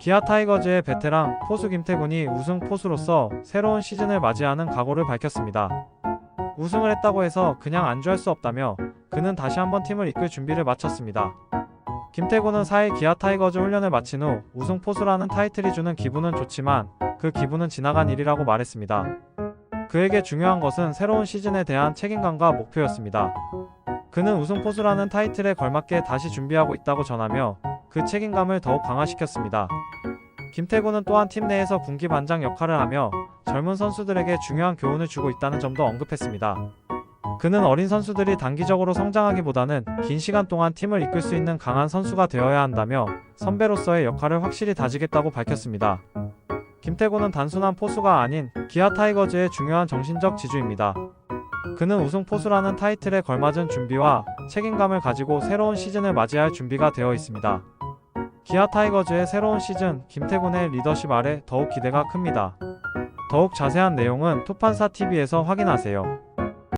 기아 타이거즈의 베테랑 포수 김태군이 우승 포수로서 새로운 시즌을 맞이하는 각오를 밝혔습니다. 우승을 했다고 해서 그냥 안주할 수 없다며 그는 다시 한번 팀을 이끌 준비를 마쳤습니다. 김태군은 4일 기아 타이거즈 훈련을 마친 후 우승 포수라는 타이틀이 주는 기분은 좋지만 그 기분은 지나간 일이라고 말했습니다. 그에게 중요한 것은 새로운 시즌에 대한 책임감과 목표였습니다. 그는 우승 포수라는 타이틀에 걸맞게 다시 준비하고 있다고 전하며 그 책임감을 더욱 강화시켰습니다. 김태구는 또한 팀 내에서 군기 반장 역할을 하며 젊은 선수들에게 중요한 교훈을 주고 있다는 점도 언급했습니다. 그는 어린 선수들이 단기적으로 성장하기보다는 긴 시간 동안 팀을 이끌 수 있는 강한 선수가 되어야 한다며 선배로서의 역할을 확실히 다지겠다고 밝혔습니다. 김태구는 단순한 포수가 아닌 기아 타이거즈의 중요한 정신적 지주입니다. 그는 우승 포수라는 타이틀에 걸맞은 준비와 책임감을 가지고 새로운 시즌을 맞이할 준비가 되어 있습니다. 기아 타이거즈의 새로운 시즌 김태군의 리더십 아래 더욱 기대가 큽니다. 더욱 자세한 내용은 투판사 TV에서 확인하세요.